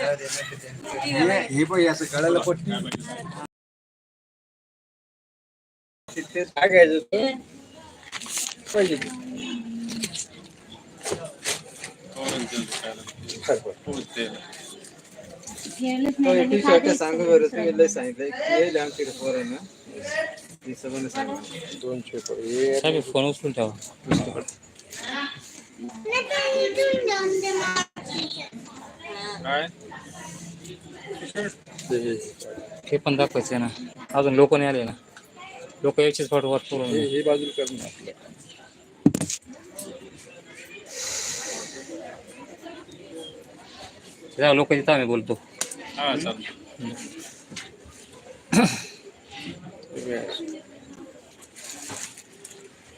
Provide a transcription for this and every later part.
हे हे बघ असं गळाला पट्टी तिथे काय घ्यायचं होतं? पाहिजे ते. तो एक टी-शर्ट सांगू बरं तुम्ही लय सांगितलं येईल आमच्याकडे पोरांना ती सगळं सांगितलं दोनशे रुपये. हे साहेब फोन उचलून ठेवा हे पण दाखवायचं आहे ना. अजून लोक नाही आले ना. लोक एकशेच फॉट वर हे हे बाजूला करून लोक तिथं आम्ही बोलतो.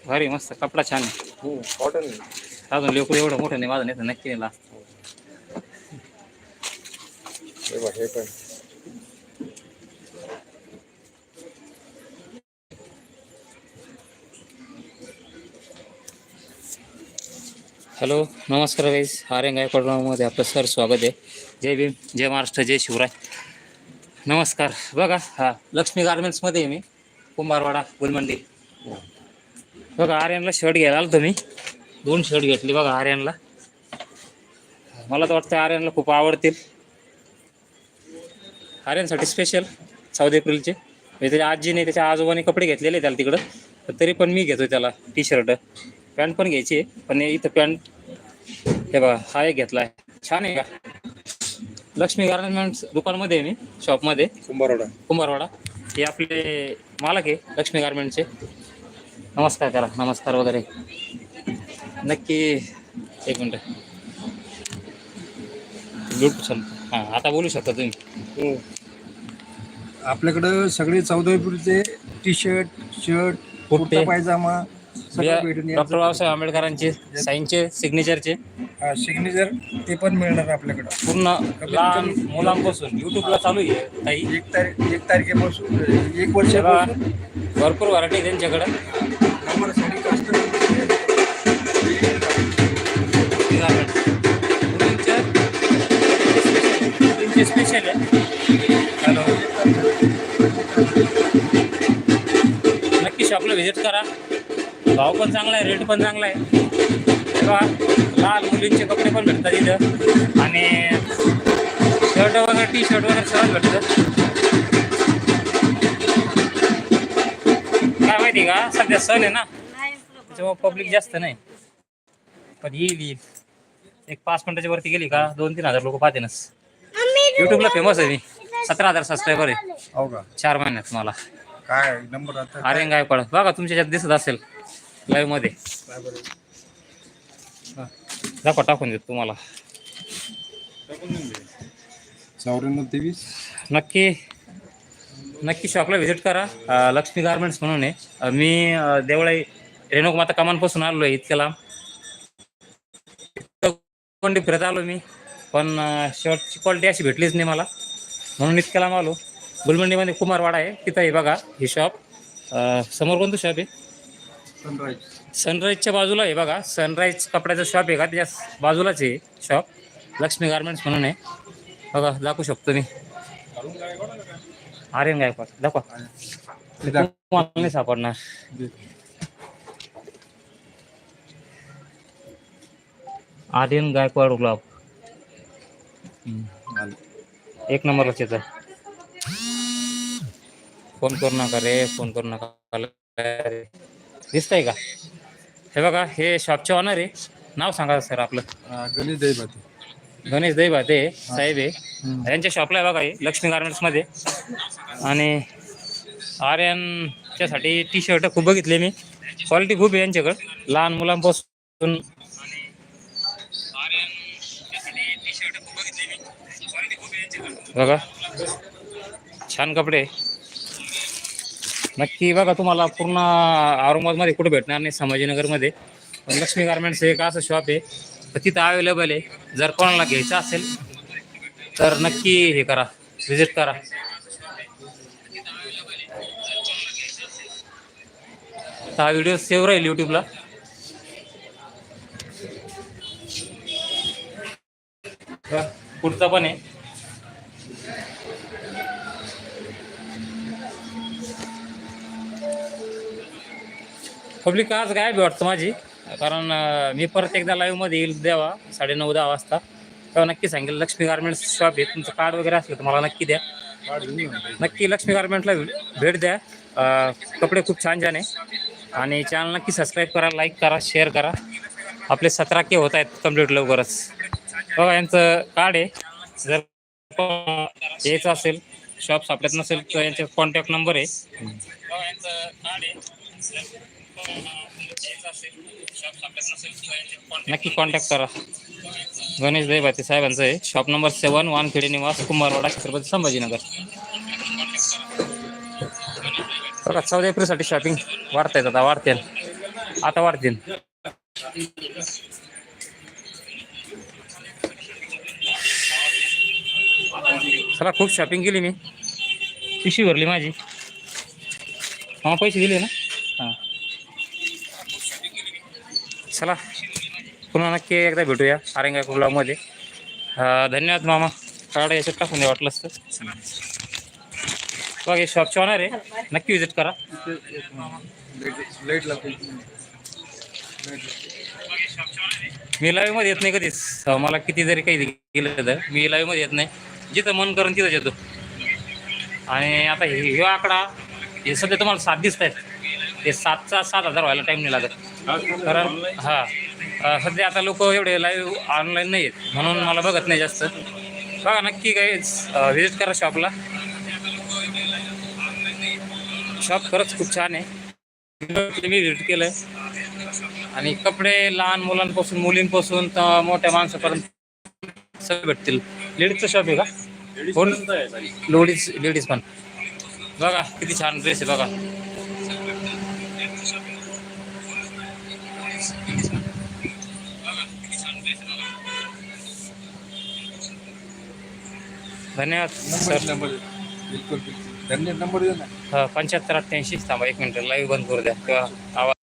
भारी मस्त कपडा छान आहे. कॉटन अजून लोक एवढं मोठं नाही माझं नाही तर नक्की नेला हे बघ हे पण हॅलो नमस्कार गाईस आर्यन गायकवाडमध्ये आपलं सर स्वागत आहे. जय भीम जय महाराष्ट्र जय शिवराय. नमस्कार. बघा हा लक्ष्मी गार्मेंट्समध्ये आहे मी. कुंभारवाडा गुलमंडी. बघा आर्यनला शर्ट घ्यायला आलो तुम्ही दोन शर्ट घेतली बघा आर्यनला. मला तर वाटतं आर्यनला खूप आवडतील. आर्यनसाठी स्पेशल चौदा एप्रिलचे. म्हणजे त्याच्या आजीने त्याच्या आजोबाने कपडे घेतलेले त्याला तिकडं. पण तरी पण मी घेतो त्याला टी शर्ट पॅन्ट पण घ्यायची आहे पण इथं पॅन्ट हे बघा हा एक घेतला आहे छान आहे का? लक्ष्मी गार्मेंट्स दुकानमध्ये आहे मी शॉपमध्ये कुंभारवाडा. कुंभारवाडा. हे आपले मालक आहे लक्ष्मी गार्मेंटचे नमस्कार करा नमस्कार वगैरे. नक्की एक मिनटं. ब्लूटूथ चालू हां आता बोलू शकता तुम्ही. आपल्याकडं सगळे चौदा एप्रिलचे टी शर्ट शर्ट कुर्ता कुर्ते. पायजामा सगळं भेटून डॉक्टर बाबासाहेब आंबेडकरांचे साईंचे सिग्नेचरचे. सिग्नेचर ते पण मिळणार आपल्याकडं. पूर्ण लहान मुलांपासून. युट्यूबला चालू आहे ताई. एक तारीख एक तारखेपासून एक वर्षापासून. भरपूर व्हरायटी त्यांच्याकडं. स्पेशल आहे हॅलो. नक्की शॉपला व्हिजिट करा. भाव पण चांगला आहे रेट पण चांगला आहे. तेव्हा लहान मुलींचे कपडे पण भेटतात इथं. आणि शर्ट वगैरे टी शर्ट वगैरे सगळं भेटतं. काय माहिती का? सध्या सण आहे ना. त्याच्यामुळे पब्लिक जास्त नाही. पण येईल? येईल एक पाच मिनिटाच्या वरती गेली का? दोन तीन हजार लोक पाहतेनच युट्यूबला फेमस आहे मी. सतरा हजार सबस्क्रायबर आहे. हो का? चार महिन्यात मला. काय नंबर आता? आर्यन गायकवाड बघा तुमच्या याच्यात दिसत असेल लाईव्हमध्ये. हा. दाखवा टाकून देतो तुम्हाला. चौऱ्याण्णव तेवीस. नक्की नक्की शॉपला व्हिजिट करा. अं, लक्ष्मी गार्मेंट्स म्हणून आहे. अं, मी अं, देवळाई रेणुक माता कमानपासून आलो आहे इतक्या लांब. कोंडी फिरत आलो मी. पण शर्टची क्वालिटी अशी भेटलीच नाही मला. म्हणून इतक्या लांब आलो. गुलमंडीमध्ये कुमारवाडा आहे. तिथं आहे बघा हे शॉप समोर कोणतं शॉप आहे? सनराईज सनराईजच्या बाजूला आहे बघा. सनराईज कपड्याचं शॉप आहे का? त्याच्या बाजूलाच आहे शॉप लक्ष्मी गार्मेंट्स म्हणून आहे. बघा दाखवू शकतो मी. आर्यन गायकवाड. दाखवा. नाही सापडणार. आर्यन गायकवाड गुलाब एक नंबरलाच येतं फोन करू नका रे फोन करू नका. दिसतंय का? हे बघा हे शॉपचे ऑनर आहे. नाव सांगा सर आपलं. गणेश दैवते गणेश दैवाते साहेब आहे. यांच्या शॉपला आहे बघा हे लक्ष्मी गार्मेंट्समध्ये आणि आर्यनच्यासाठी टी शर्ट खूप बघितले मी. क्वालिटी खूप आहे यांच्याकडं. लहान मुलांपासून बघा. छान कपडे. नक्की बघा तुम्हाला पूर्ण औरंगाबादमध्ये कुठे भेटणार नाही संभाजीनगरमध्ये. पण लक्ष्मी गार्मेंट्स एक असं शॉप आहे. तर तिथं अवेलेबल आहे. जर कोणाला घ्यायचं असेल तर नक्की हे करा. विजिट करा. हा व्हिडिओ सेव्ह राहील यूट्यूबला पुढचा पण आहे. पब्लिक आज गायब वाटतं माझी. कारण मी परत एकदा लाईव्हमध्ये येईल द्यावा साडे नऊ दहा वाजता. तेव्हा नक्की सांगेल लक्ष्मी गार्मेंट्स शॉप आहे. तुमचं कार्ड वगैरे असलं तर मला नक्की द्या. नक्की लक्ष्मी गार्मेंटला भेट द्या. कपडे खूप छान छान आहे. आणि चॅनल नक्की सबस्क्राईब करा लाईक करा शेअर करा. आपले सतरा के होत आहेत कंप्लीट लवकरच. बघा यांचं कार्ड आहे. जर यायचं असेल शॉप सापडत नसेल तर यांचे कॉन्टॅक्ट नंबर आहे. नक्की कॉन्टॅक्ट करा. गणेश दैबाते साहेबांचं आहे. शॉप नंबर सेवन वानखेडे निवास कुंभारवाडा छत्रपती संभाजीनगर. बघा चौदा एप्रिलसाठी शॉपिंग वाढतायत आता वाढतील आता वाढतील. चला खूप शॉपिंग केली मी. पिशवी भरली माझी. हा पैसे दिले ना? हां. चला पुन्हा नक्की एकदा भेटूया आरेंगा कुलामध्ये. धन्यवाद मामा. काढा याच्यात टाकून द्या वाटलं असतं बघा हे शॉपचे ऑनर आहे. नक्की विजिट करा. लाइट मी लाईव्हमध्ये येत नाही कधीच. मला किती जरी काही गेलं तर मी लाईव्हमध्ये येत नाही. जिथं मन करून तिथंच येतो. आणि आता हे आकडा हे सध्या तुम्हाला सात दिसत आहेत हे सातचा सात हजार व्हायला टाईम नाही लागत. कारण हां. सध्या आता लोक एवढे लाईव्ह ऑनलाईन नाही आहेत. म्हणून मला बघत नाही जास्त. बघा नक्की काही व्हिजिट करा शॉपला शॉप खरंच खूप छान आहे. मी व्हिजिट केलं आणि कपडे लहान मुलांपासून मुलींपासून तर मोठ्या माणसापर्यंत सगळे भेटतील. लेडीजचं शॉप आहे का? लेडीज लेडीज पण. बघा किती छान ड्रेस आहे बघा. धन्यवाद सर. नंबर बिलकुल नंबर दे ना. पंच्याहत्तर अठ्ठ्याऐंशी. थांबा एक मिनिट लाईव्ह बंद करू द्या. किंवा आवाज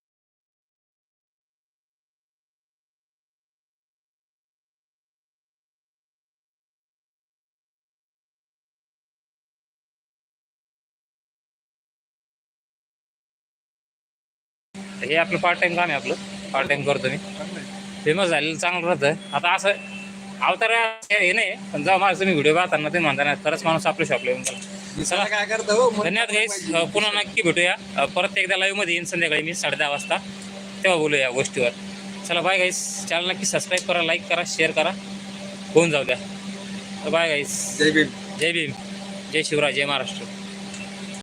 हे आपलं पार्ट टाइम काम आहे आपलं. पार्ट टाइम करतो मी. फेमस झालेलं चांगलं राहतं. आता असं अवतार हे नाही पण जेव्हा माझं तुम्ही व्हिडिओ पाहताना ते म्हणताना खरंच माणूस आपल्या शॉपला येऊन. चला काय करता हो? धन्यवाद गाईस पुन्हा नक्की भेटूया. परत एकदा लाईव्हमध्ये येईन संध्याकाळी मी साडे दहा वाजता. तेव्हा बोलूया या गोष्टीवर. चला बाय गाईस चॅनल नक्की सबस्क्राईब करा लाईक करा शेअर करा. होऊन जाऊ द्या. बाय गाईस जय भीम. जय भीम. जय शिवराय जय महाराष्ट्र.